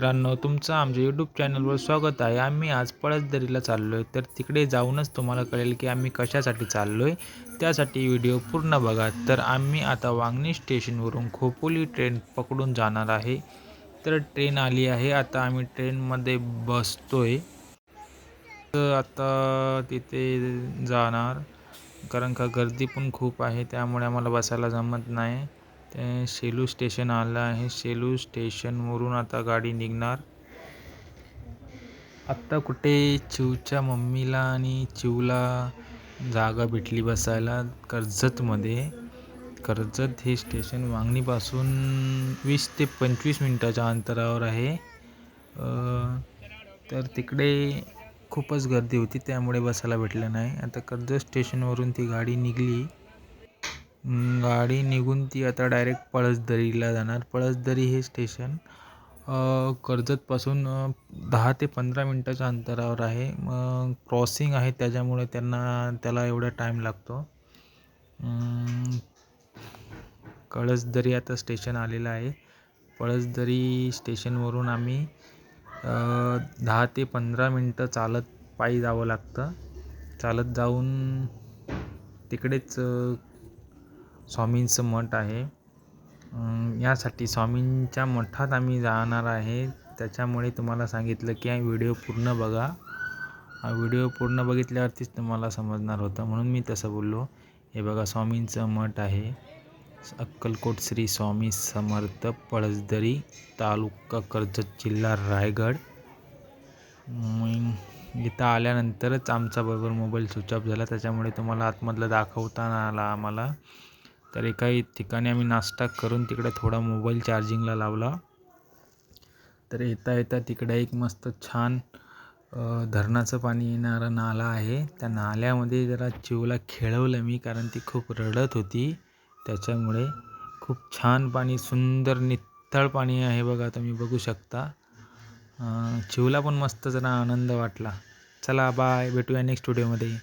मित्रांनो तुमचं आमच्या यूट्यूब चॅनलवर स्वागत आहे. आम्ही आज पळसदरीला चाललो आहे तर तिकडे जाऊनच तुम्हाला कळेल की आम्ही कशासाठी चाललो आहे त्यासाठी व्हिडिओ पूर्ण बघा. तर आम्ही आता वांगणी स्टेशनवरून खोपोली ट्रेन पकडून जाणार आहे. तर ट्रेन आली आहे. आता आम्ही ट्रेनमध्ये बसतो आहे तर आता तिथे जाणार. कारण का गर्दी पण खूप आहे. त्यामुळे आम्हाला बसायला जमत नाही. ते सेलू स्टेशन आलं आहे. सेलू स्टेशनवरून आता गाडी निघणार. आत्ता कुठे चिवच्या मम्मीला आणि चिवला जागा भेटली बसायला? कर्जतमध्ये. कर्जत हे स्टेशन वांगणीपासून वीस ते पंचवीस मिनटाच्या अंतरावर आहे. तर तिकडे खूपच गर्दी होती त्यामुळे बसायला भेटलं नाही. आता कर्जत स्टेशनवरून ती गाडी निघाली. गाडी निघून ती आता डायरेक्ट पळसदरीला जाणार. पळसदरी हे स्टेशन कर्जतपासून दहा ते पंधरा मिनटाच्या अंतरावर आहे. मग क्रॉसिंग आहे त्याच्यामुळे त्यांना त्याला एवढा टाईम लागतो. कळसदरी आता स्टेशन आलेलं आहे. पळसदरी स्टेशनवरून आम्ही दहा ते पंधरा मिनटं चालत पायी जावं लागतं. चालत जाऊन तिकडेच स्वामींचं मठ आहे. यासाठी स्वामींच्या मठात आम्ही जाणार आहे. त्याच्यामुळे तुम्हाला सांगितलं की व्हिडिओ पूर्ण बघा. हा व्हिडिओ पूर्ण बघितल्यावरतीच तुम्हाला समजणार होतं. म्हणून मी तसं बोललो हे बघा स्वामींचं मठ आहे. अक्कलकोट श्री स्वामी समर्थ पळसदरी तालुका कर्जत जिल्हा रायगड. इथं आल्यानंतरच आमचा बरोबर मोबाईल स्विच ऑफ झाला. त्याच्यामुळे तुम्हाला आतमधलं दाखवता आला आम्हाला. तर एका ठिकाणी आम्ही नाश्ता करून तिकडे थोडा मोबाईल चार्जिंगला लावला. तर येता येता तिकडे एक मस्त छान धरणाचं पाणी येणारा नाला आहे. त्या नाल्यामध्ये जरा चिवला खेळवलं मी कारण ती खूप रडत होती. त्याच्यामुळे खूप छान पाणी सुंदर नितळ पाणी आहे बघा तुम्ही बघू शकता. चिवला पण मस्त जरा आनंद वाटला. चला बाय भेटूया नेक्स्ट व्हिडिओमध्ये